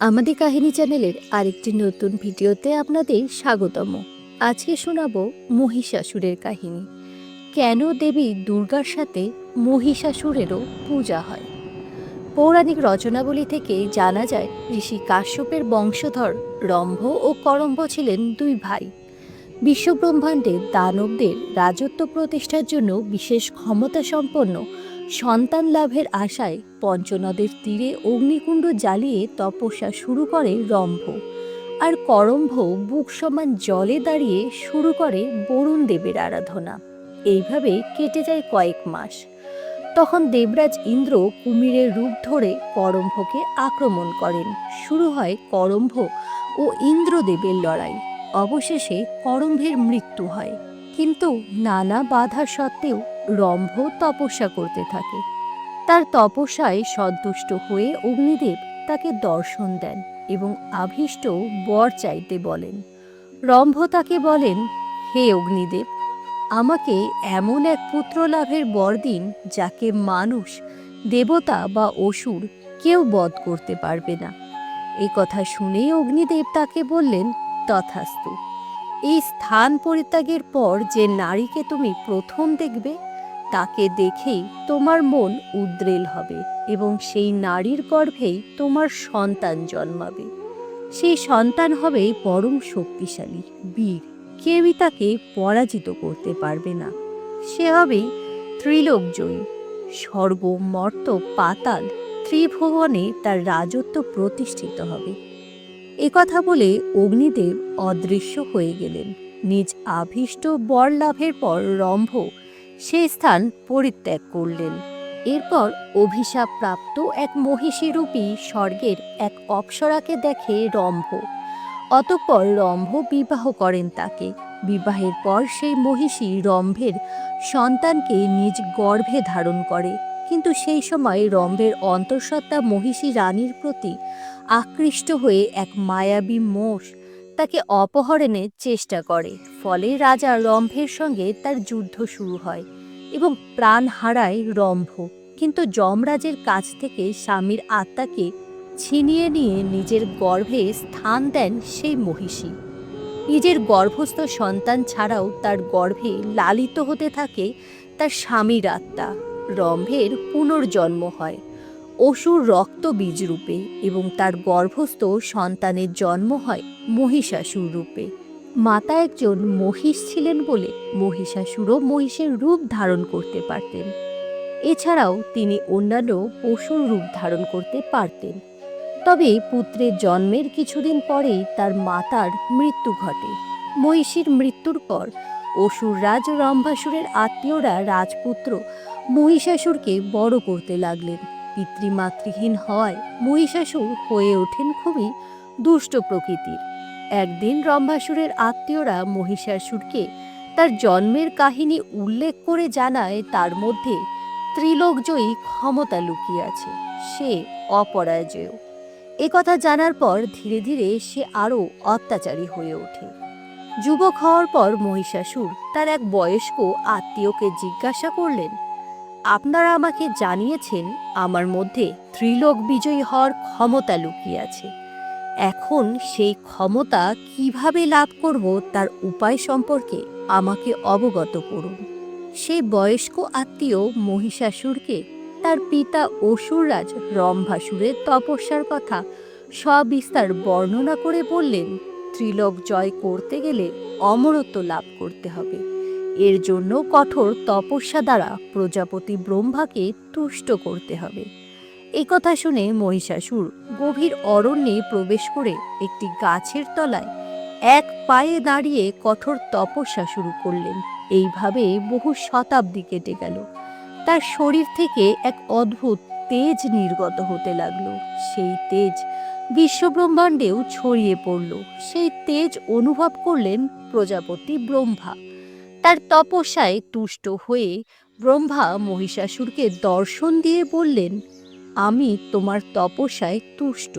আমাদের কাহিনী চ্যানেলের আরেকটি নতুন ভিডিওতে আপনাদের স্বাগতম। আজকে শোনাব মহিষাসুরের কাহিনী। কেন দেবী দুর্গার সাথে মহিষাসুরেরও পূজা হয়? পৌরাণিক রচনাবলী থেকে জানা যায়, ঋষি কাশ্যপের বংশধর রম্ভ ও করম্ভ ছিলেন দুই ভাই। বিশ্বব্রহ্মাণ্ডে দানবদের রাজত্ব প্রতিষ্ঠার জন্য বিশেষ ক্ষমতা সম্পন্ন সন্তান লাভের আশায় পঞ্চনদের তীরে অগ্নিকুণ্ড জ্বালিয়ে তপস্যা শুরু করে রম্ভ। আর করম্ভ বুক সমান জলে দাঁড়িয়ে শুরু করে বরুণ দেবের আরাধনা। এইভাবে কেটে যায় কয়েক মাস। তখন দেবরাজ ইন্দ্র কুমিরের রূপ ধরে করম্ভকে আক্রমণ করেন। শুরু হয় করম্ভ ও ইন্দ্রদেবের লড়াই। অবশেষে করম্ভের মৃত্যু হয়। কিন্তু নানা বাধা সত্ত্বেও রম্ভ তপস্যা করতে থাকে। তার তপস্যায় সন্তুষ্ট হয়ে অগ্নিদেব তাকে দর্শন দেন এবং আভীষ্ট বর চাইতে বলেন, রম্ভ তাকে বলেন, হে অগ্নিদেব, আমাকে এমন এক পুত্র লাভের বর দিন যাকে মানুষ, দেবতা বা অসুর কেউ বধ করতে পারবে না। এই কথা শুনেই অগ্নিদেব তাকে বললেন, তথাস্তু, এই স্থান পরিত্যাগের পর যে নারীকে তুমি প্রথম দেখবে তাকে দেখেই তোমার মন উদ্রেল হবে এবং সেই নারীর গর্ভেই তোমার সন্তান জন্মাবে। সেই সন্তান হবে পরম শক্তিশালী বীর। কেউই তাকে পরাজিত করতে পারবে না। সে হবে ত্রিলোকজয়ী। স্বর্গ মর্ত পাতাল ত্রিভুবনে তার রাজত্ব প্রতিষ্ঠিত হবে। একথা বলে অগ্নিদেব অদৃশ্য হয়ে গেলেন। নিজ আভীষ্ট বর লাভের পর রম্ভ সেই স্থান পরিত্যাগ করলেন। এরপর অভিশাপ প্রাপ্ত এক মহিষী রূপী স্বর্গের এক অপ্সরাকে দেখে রম্ভ। অতঃপর রম্ভ বিবাহ করেন তাকে। বিবাহের পর সেই মহিষী রম্ভের সন্তানকে নিজ গর্ভে ধারণ করে। কিন্তু সেই সময় রম্ভের অন্তঃসত্ত্বা মহিষী রানীর প্রতি আকৃষ্ট হয়ে এক মায়াবী মোষ তাকে অপহরণের চেষ্টা করে। ফলে রাজা রম্ভের সঙ্গে তার যুদ্ধ শুরু হয় এবং প্রাণ হারায় রম্ভ। কিন্তু যমরাজের কাছ থেকে স্বামীর আত্মাকে ছিনিয়ে নিয়ে নিজের গর্ভে স্থান দেন সেই মহিষী। নিজের গর্ভস্থ সন্তান ছাড়াও তার গর্ভে লালিত হতে থাকে তার স্বামীর আত্মা। রম্ভের পুনর্জন্ম হয়। অসুর রক্ত বীজ রূপে এবং তার গর্ভস্থ সন্তানের জন্ম হয় মহিষাসুর রূপে। মাতা একজন মহিষ ছিলেন বলে মহিষাসুরও মহিষের রূপ ধারণ করতে পারতেন। এছাড়াও তিনি অন্যান্য পশুর রূপ ধারণ করতে পারতেন। তবে পুত্রের জন্মের কিছুদিন পরেই তার মাতার মৃত্যু ঘটে। মহিষীর মৃত্যুর পর অসুররাজ রম্ভাসুরের আত্মীয়রা রাজপুত্র মহিষাসুরকে বড় করতে লাগলেন। পিতৃমাতৃহীন হওয়ায় মহিষাসুর হয়ে ওঠেন খুবই দুষ্ট প্রকৃতির। একদিন রম্ভাসুরের আত্মীয়রা মহিষাসুরকে তার জন্মের কাহিনী উল্লেখ করে জানায়, তার মধ্যে ত্রিলোকজয়ী ক্ষমতা লুকিয়ে আছে, সে অপরাজয়। একথা জানার পর ধীরে ধীরে সে আরও অত্যাচারী হয়ে ওঠে। যুবক হওয়ার পর মহিষাসুর তার এক বয়স্ক আত্মীয়কে জিজ্ঞাসা করলেন আপনারা আমাকে জানিয়েছেন আমার মধ্যে ত্রিলোক বিজয়ী হওয়ার ক্ষমতা লুকিয়ে আছে। এখন সেই ক্ষমতা কীভাবে লাভ করব তার উপায় সম্পর্কে আমাকে অবগত করুন। সেই বয়স্ক আত্মীয় মহিষাসুরকে, তার পিতা অসুররাজ রম্ভাসুরের তপস্যার কথা সবিস্তার বর্ণনা করে বললেন, ত্রিলোক জয় করতে গেলে অমরত্ব লাভ করতে হবে। এর জন্য কঠোর তপস্যা দ্বারা প্রজাপতি ব্রহ্মাকে তুষ্ট করতে হবে। কথা শুনে মহিষাসুর গভীর অরণ্যে প্রবেশ করে একটি গাছের তলায় এক পায়ে দাঁড়িয়ে কঠোর তপস্যা শুরু করলেন। এইভাবে বহু শতাব্দী কেটে গেল। তার শরীর থেকে এক অদ্ভুত তেজ নির্গত হতে লাগল। সেই তেজ বিশ্বব্রহ্মাণ্ডেও ছড়িয়ে পড়ল। সেই তেজ অনুভব করলেন প্রজাপতি ব্রহ্মা। তার তপস্যায় তুষ্ট হয়ে ব্রহ্মা মহিষাসুরকে দর্শন দিয়ে বললেন, আমি তোমার তপস্যায় তুষ্ট।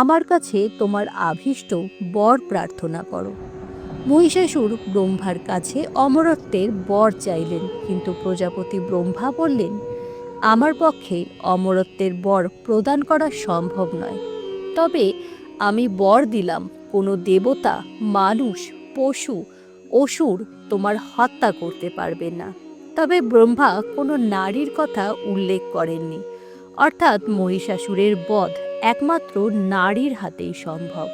আমার কাছে তোমার আভীষ্ট বর প্রার্থনা করো। মহিষাসুর ব্রহ্মার কাছে অমরত্বের বর চাইলেন, কিন্তু প্রজাপতি ব্রহ্মা বললেন, আমার পক্ষে অমরত্বের বর প্রদান করা সম্ভব নয়। তবে আমি বর দিলাম, কোনো দেবতা, মানুষ, পশু, অসুর তোমার হত্যা করতে পারবে না। তবে ব্রহ্মা কোনো নারীর কথা উল্লেখ করেননি। অর্থাৎ মহিষাসুরের বধ একমাত্র নারীর হাতেই সম্ভব।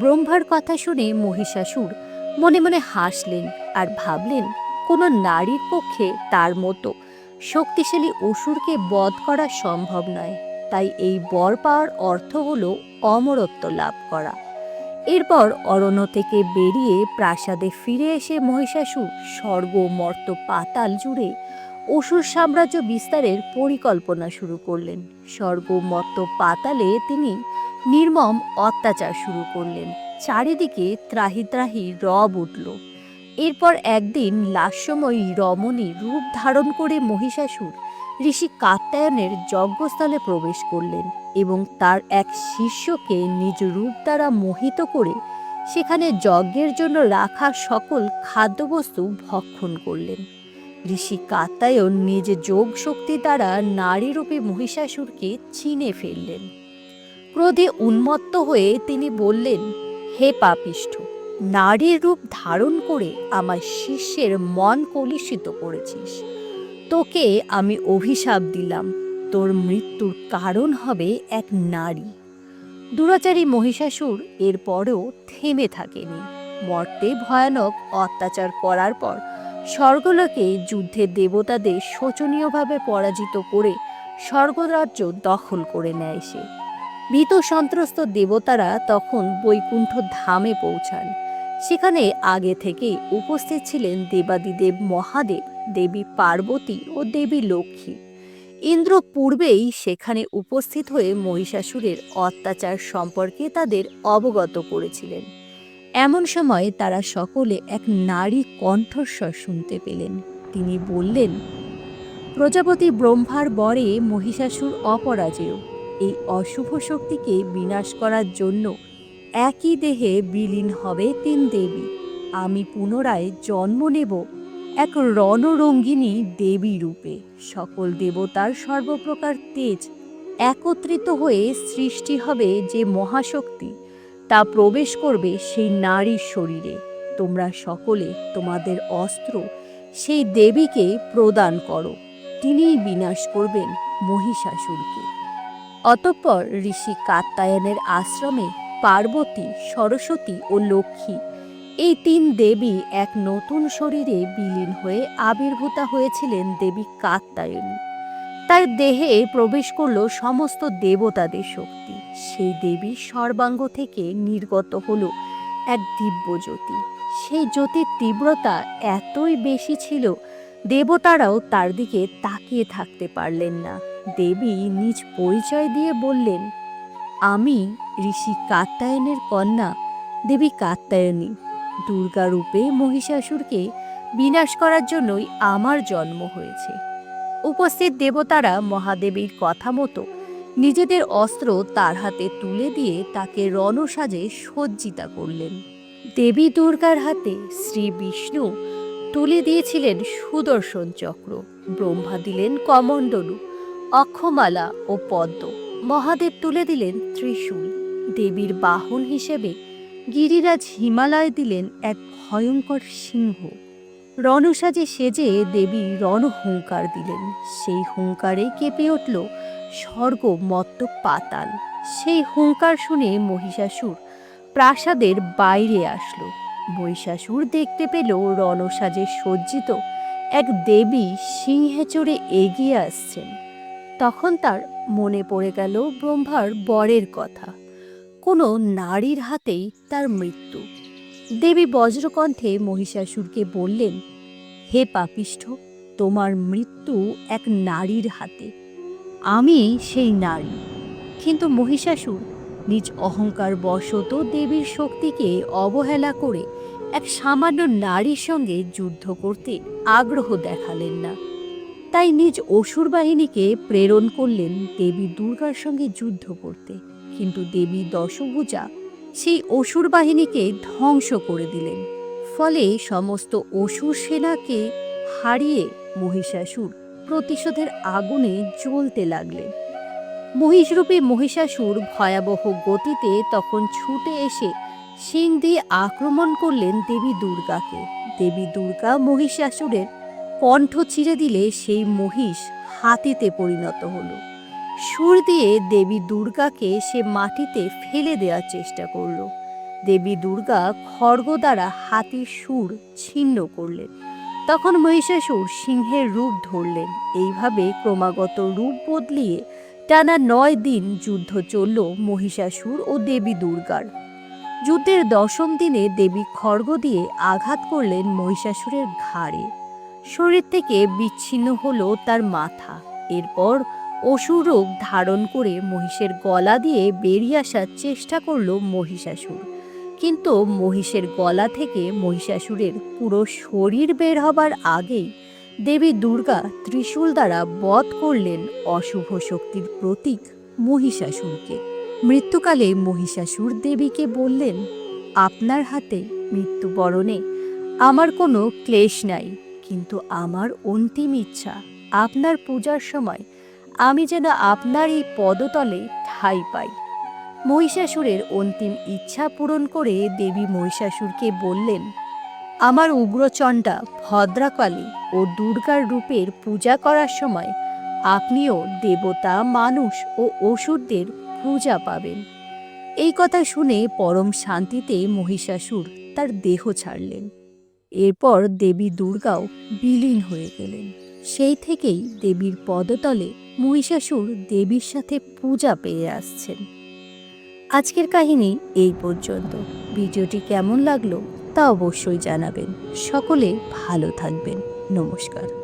ব্রহ্মার কথা শুনে মহিষাসুর মনে মনে হাসলেন আর ভাবলেন, কোনো নারীর পক্ষে তার মতো শক্তিশালী অসুরকে বধ করা সম্ভব নয়। তাই এই বর পাওয়ার অর্থ হল অমরত্ব লাভ করা। এরপর অরণ্য থেকে বেরিয়ে প্রাসাদে ফিরে এসে মহিষাসুর স্বর্গ মর্ত পাতাল জুড়ে অসুর সাম্রাজ্য বিস্তারের পরিকল্পনা শুরু করলেন। স্বর্গ মর্ত পাতালে তিনি নির্মম অত্যাচার শুরু করলেন। চারিদিকে ত্রাহি ত্রাহি রব উঠল। এরপর একদিন লাস্যময়ী রমণী রূপ ধারণ করে মহিষাসুর ঋষি কাত্যায়নের যজ্ঞস্থলে প্রবেশ করলেন এবং তার এক শিষ্যকে নিজ রূপ দ্বারা মোহিত করে সেখানে যজ্ঞের জন্য রাখা সকল খাদ্যবস্তু ভক্ষণ করলেন। ঋষি কাত্যায়ন নিজ যোগ শক্তি দ্বারা নারীরূপী মহিষাসুরকে চিনে ফেললেন। ক্রোধে উন্মত্ত হয়ে তিনি বললেন, হে পাপিষ্ঠ, নারীর রূপ ধারণ করে আমার শিষ্যের মন কলুষিত করেছিস। তোকে আমি অভিশাপ দিলাম। তোর মৃত্যুর কারণ হবে এক নারী। দুরাচারী মহিষাসুর এরপরেও থেমে থাকেনি। মর্তে ভয়ানক অত্যাচার করার পর স্বর্গলোকে যুদ্ধে দেবতাদের শোচনীয়ভাবে পরাজিত করে স্বর্গরাজ্য দখল করে নেয় সে। ভীত সন্ত্রস্ত দেবতারা তখন বৈকুণ্ঠ ধামে পৌঁছান। সেখানে আগে থেকে উপস্থিত ছিলেন দেবাদিদেব মহাদেব। দেবী পার্বতী ও দেবী লক্ষ্মী। ইন্দ্র পূর্বেই সেখানে উপস্থিত হয়ে মহিষাসুরের অত্যাচার সম্পর্কে তাদের অবগত করেছিলেন। এমন সময় তারা সকলে এক নারী কণ্ঠস্বর শুনতে পেলেন। তিনি বললেন, প্রজাপতি ব্রহ্মার বরে মহিষাসুর অপরাজেয়। এই অশুভ শক্তিকে বিনাশ করার জন্য একই দেহে বিলীন হবে তিন দেবী। আমি পুনরায় জন্ম নেব এক রণরঙ্গিনী দেবী রূপে। সকল দেবতার সর্বপ্রকার তেজ একত্রিত হয়ে সৃষ্টি হবে যে মহাশক্তি, তা প্রবেশ করবে সেই নারীর শরীরে। তোমরা সকলে তোমাদের অস্ত্র সেই দেবীকে প্রদান করো। তিনিই বিনাশ করবেন মহিষাসুরকে। অতঃপর ঋষি কাত্যায়নের আশ্রমে পার্বতী, সরস্বতী ও লক্ষ্মী এই তিন দেবী এক নতুন শরীরে বিলীন হয়ে আবির্ভূতা হয়েছিলেন দেবী কাত্যায়নী তার দেহে প্রবেশ করল সমস্ত দেবতাদের শক্তি। সেই দেবী সর্বাঙ্গ থেকে নির্গত হল এক দিব্য জ্যোতি। সেই জ্যোতির তীব্রতা এতই বেশি ছিল, দেবতারাও তার দিকে তাকিয়ে থাকতে পারলেন না। দেবী নিজ পরিচয় দিয়ে বললেন, আমি ঋষি কাত্যায়নের কন্যা দেবী কাত্যায়নী দুর্গা রূপে মহিষাসুরকে বিনাশ করার জন্যই আমার জন্ম হয়েছে। উপস্থিত দেবতারা মহাদেবীর কথা মতো নিজেদের অস্ত্র তার হাতে তুলে দিয়ে তাকে রণসাজে সজ্জিতা করলেন। দেবী দুর্গার হাতে শ্রী বিষ্ণু তুলে দিয়েছিলেন সুদর্শন চক্র, ব্রহ্মা দিলেন কমণ্ডলু, অক্ষমালা ও পদ্ম, মহাদেব তুলে দিলেন ত্রিশূল। দেবীর বাহন হিসেবে গিরিরাজ হিমালয় দিলেন এক ভয়ঙ্কর সিংহ। রণসাজে সেজে দেবী রণহুঙ্কার দিলেন। সেই হুঙ্কারে কেঁপে উঠল স্বর্গ মত্ত পাতাল। সেই হুঙ্কার শুনে মহিষাসুর প্রাসাদের বাইরে আসলো। মহিষাসুর দেখতে পেল রণসাজে সজ্জিত এক দেবী সিংহে চড়ে এগিয়ে আসছেন। তখন তার মনে পড়ে গেল ব্রহ্মার বরের কথা। কোনো নারীর হাতেই তার মৃত্যু। দেবী বজ্রকণ্ঠে মহিষাসুরকে বললেন, হে পাপিষ্ঠ, তোমার মৃত্যু এক নারীর হাতে। আমি সেই নারী। কিন্তু মহিষাসুর নিজ অহংকার বশত দেবীর শক্তিকে অবহেলা করে এক সামান্য নারীর সঙ্গে যুদ্ধ করতে আগ্রহ দেখালেন না। তাই নিজ অসুর বাহিনীকে প্রেরণ করলেন দেবী দুর্গার সঙ্গে যুদ্ধ করতে। কিন্তু দেবী দশভুজা সেই অসুর বাহিনীকে ধ্বংস করে দিলেন। ফলে সমস্ত অসুর সেনাকে হারিয়ে মহিষাসুর প্রতিশোধের আগুনে জ্বলতে লাগলেন। মহিষরূপী মহিষাসুর ভয়াবহ গতিতে তখন ছুটে এসে সিং দিয়ে আক্রমণ করলেন দেবী দুর্গাকে। দেবী দুর্গা মহিষাসুরের কণ্ঠ ছিঁড়ে দিলে সেই মহিষ হাতিতে পরিণত হলো। সুর দিয়ে দেবী দুর্গাকে সে মাটিতে ফেলে দেওয়ার চেষ্টা করল। দেবী দুর্গা খড়গ দ্বারা হাতির সুর ছিন্ন করলেন। তখন মহিষাসুর সিংহের রূপ ধরলেন। এইভাবে ক্রমাগত রূপ বদলিয়ে টানা নয় দিন যুদ্ধ চলল মহিষাসুর ও দেবী দুর্গার। যুদ্ধের দশম দিনে দেবী খড়গ দিয়ে আঘাত করলেন মহিষাসুরের ঘাড়ে। শরীর থেকে বিচ্ছিন্ন হলো তার মাথা। এরপর অসুর রূপ ধারণ করে মহিষের গলা দিয়ে বেরিয়ে আসার চেষ্টা করল মহিষাসুর। কিন্তু মহিষের গলা থেকে মহিষাসুরের পুরো শরীর বের হবার আগেই দেবী দুর্গা ত্রিশূল দ্বারা বধ করলেন অশুভ শক্তির প্রতীক মহিষাসুরকে। মৃত্যুকালে মহিষাসুর দেবীকে বললেন, আপনার হাতে মৃত্যুবরণে আমার কোনো ক্লেশ নাই, কিন্তু আমার অন্তিম ইচ্ছা, আপনার পূজার সময় আমি যেন আপনার এই পদতলে ঠাঁই পাই। মহিষাসুরের অন্তিম ইচ্ছা পূরণ করে দেবী মহিষাসুরকে বললেন, আমার উগ্রচণ্ডা ভদ্রাকালী ও দুর্গার রূপের পূজা করার সময় আপনিও দেবতা, মানুষ ও অসুরদের পূজা পাবেন। এই কথা শুনে পরম শান্তিতে মহিষাসুর তার দেহ ছাড়লেন। এরপর দেবী দুর্গাও বিলীন হয়ে গেলেন। সেই থেকেই দেবীর পদতলে মহিষাসুর দেবীর সাথে পূজা পেয়ে আসছেন। আজকের কাহিনী এই পর্যন্ত। ভিডিওটি কেমন লাগল তা অবশ্যই জানাবেন। সকলে ভালো থাকবেন। নমস্কার।